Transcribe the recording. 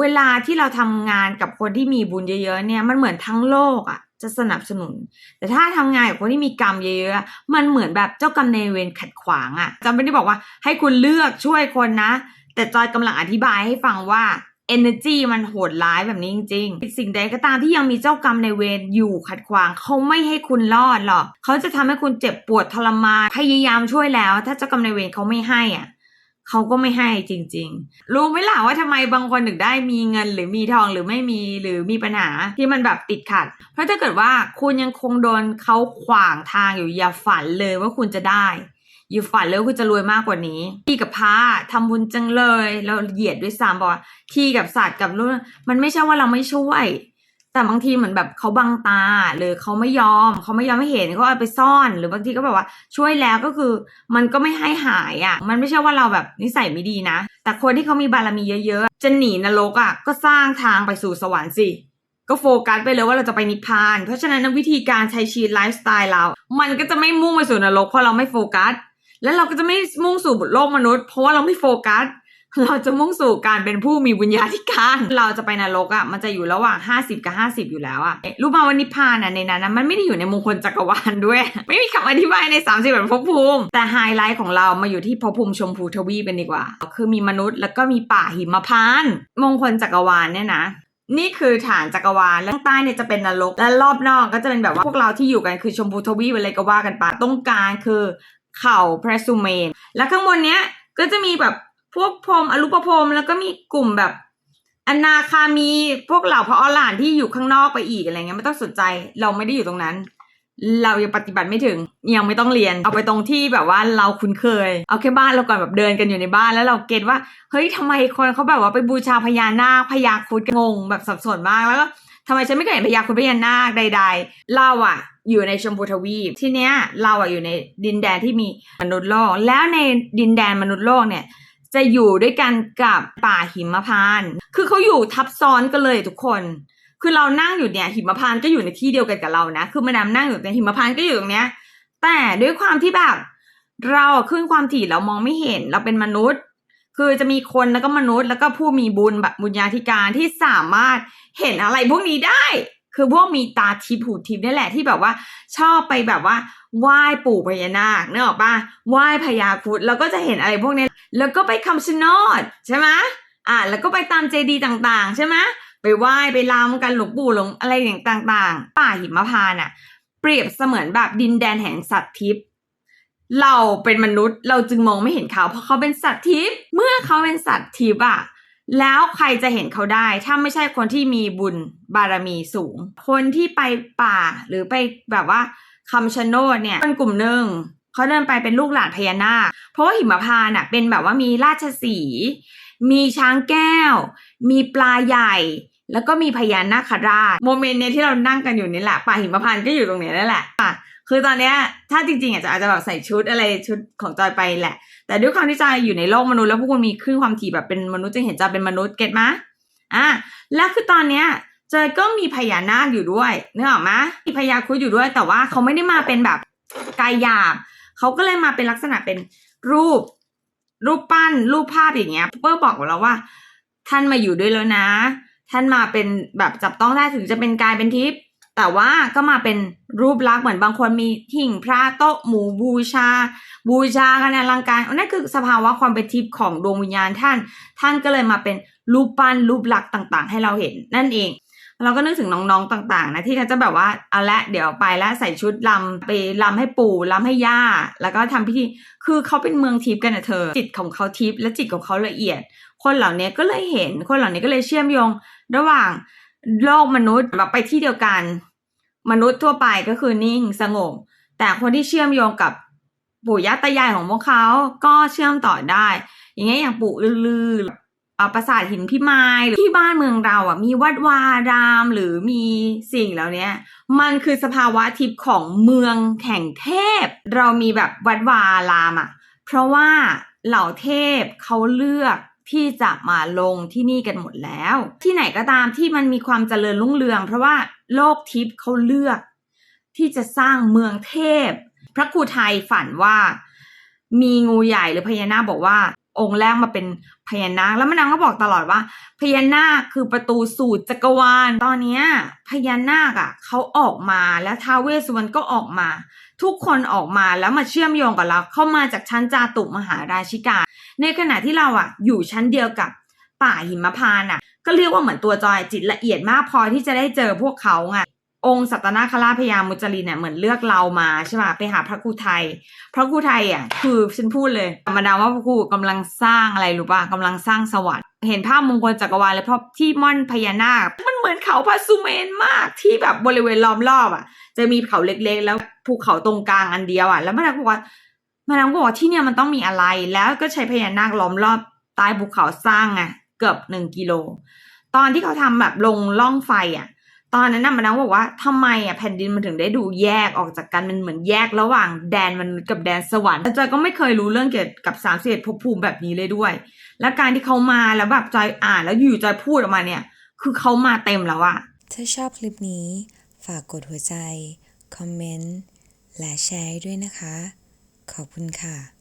เวลาที่เราทำงานกับคนที่มีบุญเยอะๆเนี่ยมันเหมือนทั้งโลกอะจะสนับสนุน แต่ถ้าทำงานกับคนที่มีกรรมเยอะๆ มันเหมือนแบบเจ้ากรรมนายเวรขัดขวางอะ่ะจำไม่ได้บอกว่าให้คุณเลือกช่วยคนนะ แต่จอยกำลังอธิบายให้ฟังว่า energy มันโหดร้ายแบบนี้จริงๆ สิ่งใดก็ตามที่ยังมีเจ้ากรรมในเวรอยู่ขัดขวางเขาไม่ให้คุณรอดหรอกเขาจะทำให้คุณเจ็บปวดทรมานพยายามช่วยแล้ว ถ้าเจ้ากรรมในเวรเขาไม่ให้อะ เขาก็ไม่ให้จริง ๆ รู้ไหมล่ะว่าทำไมบางคนถึงได้มีเงินหรือมีทองหรือไม่มีหรือมีปัญหาที่มันแบบติดขัด เพราะถ้าเกิดว่าคุณยังคงโดนเขาขวางทางอยู่อย่าฝันเลยว่าคุณจะได้ อย่าฝันเลยว่าคุณจะรวยมากกว่านี้ ที่กับพระทำบุญจังเลยเราเหยียดด้วยซ้ำบอกว่าที่กับสัตว์กับรุ่นมันไม่ใช่ว่าเราไม่ช่วย แต่บางทีเหมือนแบบเขาบังตาหรือเขาไม่ยอมเขาไม่ยอมให้เห็นเขาเอาไปซ่อน หรือบางทีก็แบบว่าช่วยแล้วก็คือมันก็ไม่ให้หายอะ่ะ มันไม่ใช่ว่าเราแบบนิสัยไม่ดีนะ แต่คนที่เขามีบารมีเยอะๆจะหนีนรกอะ่ะก็สร้างทางไปสู่สวรรค์สิก็โฟกัสไปเลยว่าเราจะไปนิพพาน เพราะฉะนั้นวิธีการใช้ชีวิตไลฟ์สไตล์เรา มันก็จะไม่มุ่งไปสู่นรกเพราะเราไม่โฟกัส แล้วเราก็จะไม่มุ่งสู่โลกมนุษย์ เพราะว่าเราไม่โฟกัส เราจะมุ่งสู่การเป็นผู้มีบุญญาธิการ เราจะไปนรกอะ่ะมันจะอยู่ระหว่าง 50 กับ 50 อยู่แล้วอะ่ะรู้มาว่านิพพานอะในนั้นนะมันไม่ได้อยู่ในมงคลจักรวาลด้วย ไม่มีคำอธิบายใน 30แบบภพภูมิ แต่ไฮไลท์ของเรามาอยู่ที่ภพภูมิชมพูทวีปเป็นดีกว่า คือมีมนุษย์แล้วก็มีป่าหิมพานต์มงคลจักรวาลเนี่ยนะนี่คือฐานจักรวาล แล้วใต้เนี่ยจะเป็นนรก และรอบนอกก็จะเป็นแบบว่าพวกเราที่อยู่กันคือชมพูทวีปอะไรก็ว่ากันไป ตรงกลางคือ เขาพระสุเมน และข้างบนเนี้ยก็จะมีแบบ วกพรมอรูปพรมแล้วก็มีกลุ่มแบบอนาคามีพวกเหล่าพระอรหันต์ที่อยู่ข้างนอกไปอีกอะไรเงี้ยไม่ต้องสนใจ เราไม่ได้อยู่ตรงนั้น เรายังปฏิบัติไม่ถึงยังไม่ต้องเรียน เอาไปตรงที่แบบว่าเราคุ้นเคย เอาแค่บ้านเราก่อนแบบเดินกันอยู่ในบ้านแล้วเราเก็ตว่า เฮ้ยทำไมคนเขาแบบว่าไปบูชาพญานาคพญาครุดงงแบบสับสนมากแล้วก็ทำไมฉันไม่เคยเห็นพญาครุดพญานาคใด ๆ เราอะอยู่ในชมพูทวีปที่เนี้ยเราอะอยู่ในดินแดนที่มีมนุษย์โลก แล้วในดินแดนมนุษย์โลกเนี่ย จะอยู่ด้วยกันกับป่าหิมพานต์คือเขาอยู่ทับซ้อนกันเลยทุกคน คือเรานั่งอยู่เนี่ยหิมพานต์ก็อยู่ในที่เดียวกันกับเรานะ คือมาดามนั่งอยู่ในหิมพานต์ก็อยู่ตรงเนี้ย แต่ด้วยความที่แบบเราขึ้นความถี่เรามองไม่เห็น เราเป็นมนุษย์ คือจะมีคนแล้วก็มนุษย์ แล้วก็ผู้มีบุญแบบบุญญาธิการที่สามารถเห็นอะไรพวกนี้ได้ คือพวกมีตาทิพย์หูทิพย์นี่แหละที่แบบว่า ชอบไปแบบว่าไหว้ปู่พญานาคเนออกปะไหว้พญาครุดแล้วก็จะเห็นอะไรพวกนี้แล้วก็ไปคำชะโนดใช่ไหมอ่าแล้วก็ไปตามเจดีต่างๆ ใช่ไหมไปไหว้ไปรำกันหลวงปู่หลวงอะไรอย่างต่างๆ ป่าหิมพานต์อะ เปรียบเสมือนแบบดินแดนแห่งสัตว์ทิพย์เราเป็นมนุษย์เราจึงมองไม่เห็นเขาเพราะเขาเป็นสัตว์ทิพย์เมื่อเขาเป็นสัตว์ทิพย์อะ แล้วใครจะเห็นเขาได้ ถ้าไม่ใช่คนที่มีบุญบารมีสูง คนที่ไปป่าหรือไปแบบว่าคำชะโนดเนี่ยเป็นกลุ่มหนึ่งเขาเดินไปเป็นลูกหลานพญานาคเพราะว่าหิมพานต์อะเป็นแบบว่ามีราชสี มีช้างแก้ว มีปลาใหญ่ แล้วก็มีพญานาคราชโมเมนต์เนี้ยที่เรานั่งกันอยู่นี่แหละป่าหิมพานต์ก็อยู่ตรงนี้นั่นแหละอะ คือตอนเนี้ยถ้าจริงๆอะจะอาจจะแบบใส่ชุดอะไรชุดของจอยไปแหละ แต่ด้วยความที่จอยอยู่ในโลกมนุษย์แล้วพวกคุณมีคลื่นความถี่แบบเป็นมนุษย์จึงเห็นจอยเป็นมนุษย์เก็ตไหมอะแล้วคือตอนเนี้ยจอยก็มีพญานาคอยู่ด้วยนึกออกไหมมีพญาครุฑอยู่ด้วย แต่ว่าเขาไม่ได้มาเป็นแบบกายหยาบเขาก็เลยมาเป็นลักษณะเป็นรูป รูปปั้น รูปภาพอย่างเงี้ยเปอร์บอกกับเราว่า ท่านมาอยู่ด้วยแล้วนะ ท่านมาเป็นแบบจับต้องได้ถึงจะเป็นกายเป็นทิพย์ แต่ว่าก็มาเป็นรูปลักษณ์เหมือนบางคนมีหิ่งพระโต๊ะหมูบูชา บูชากันอลังการนั่นคือสภาวะความเป็นทิพย์ของดวงวิญญาณท่าน ท่านก็เลยมาเป็นรูปปั้นรูปลักษณ์ต่าง ๆ ให้เราเห็นนั่นเองเราก็นึกถึงน้องๆต่างๆนะที่เขาจะแบบว่าเอาละเดี๋ยวไปแล้วใส่ชุดลำไปลำให้ปู่ลำให้ย่า แล้วก็ทำพิธีคือเขาเป็นเมืองทิพย์กันนะเธอ จิตของเขาทิพย์และจิตของเขาละเอียด คนเหล่านี้ก็เลยเห็นคนเหล่านี้ก็เลยเชื่อมโยง ระหว่างโลกมนุษย์แบบไปที่เดียวกัน มนุษย์ทั่วไปก็คือนิ่งสงบ แต่คนที่เชื่อมโยงกับปู่ย่าตายายของพวกเขาก็เชื่อมต่อได้ อย่างเงี้ยอย่างปู่ลือๆอ่าปราสาทหินพิมายหรือที่บ้านเมืองเราอะมีวัดวารามหรือมีสิ่งเหล่าเนี้ยมันคือสภาวะทิพย์ของเมืองแห่งเทพ เรามีแบบวัดวารามอะเพราะว่าเหล่าเทพเขาเลือกที่จะมาลงที่นี่กันหมดแล้ว ที่ไหนก็ตามที่มันมีความเจริญรุ่งเรือง เพราะว่า โลกทิพย์เขาเลือก ที่จะสร้างเมืองเทพ พระครูไทยฝันว่า มีงูใหญ่หรือพญานาคบอกว่า องค์แรกมาเป็นพญานาคแล้วมะนางก็บอกตลอดว่า พญานาคคือประตูสู่จักรวาลตอนเนี้พญานาคอะเขาออกมาแล้วท้าวเวสสุวรรณก็ออกมา ทุกคนออกมาแล้วมาเชื่อมโยงกับเราเข้ามาจากชั้นจาตุมหาราชิกา ในขณะที่เราอะอยู่ชั้นเดียวกับ ป่าหิมพานต์อะ ก็เรียกว่าเหมือนตัวจอยจิตละเอียดมากพอที่จะได้เจอพวกเขาไงองค์สัตนาคราพญามุจลินเนี่ยเหมือนเลือกเรามาใช่ไหมไปหาพระครูไทย พระครูไทยอะคือฉันพูดเลยธรรมดาว่าพระครูกำลังสร้างอะไรรู้ป่ะกำลังสร้างสวรรค์เห็นภาพมงคลจักรวาลเลยเพราะที่ม่อนพญานาค มันเหมือนเขาพระสุเมนมากที่แบบบริเวณล้อมรอบอะ จะมีเขาเล็กๆ แล้วภูเขาตรงกลางอันเดียวอะแล้วมานางบอกว่ามานางบอกว่าที่เนี่ยมันต้องมีอะไรแล้วก็ใช้พญานาคล้อมรอบใต้ภูเขาสร้างไง เกือบหนึ่งกิโล ตอนที่เขาทำแบบลงล่องไฟอะ ตอนนั้นน่ะมานางบอกว่าทำไมอะแผ่นดินมันถึงได้ดูแยกออกจากกันมันเหมือนแยกระหว่างแดนมนุษย์กับแดนสวรรค์แล้วจอยก็ไม่เคยรู้เรื่องเกี่ยวกับสามสิบเอ็ดภพภูมิแบบนี้เลยด้วย และการที่เขามาแล้วแบบจอยอ่านแล้วอยู่จอยพูดออกมาเนี่ย คือเขามาเต็มแล้วอะถ้าชอบคลิปนี้ฝากกดหัวใจ คอมเมนต์ และแชร์ด้วยนะคะ ขอบคุณค่ะ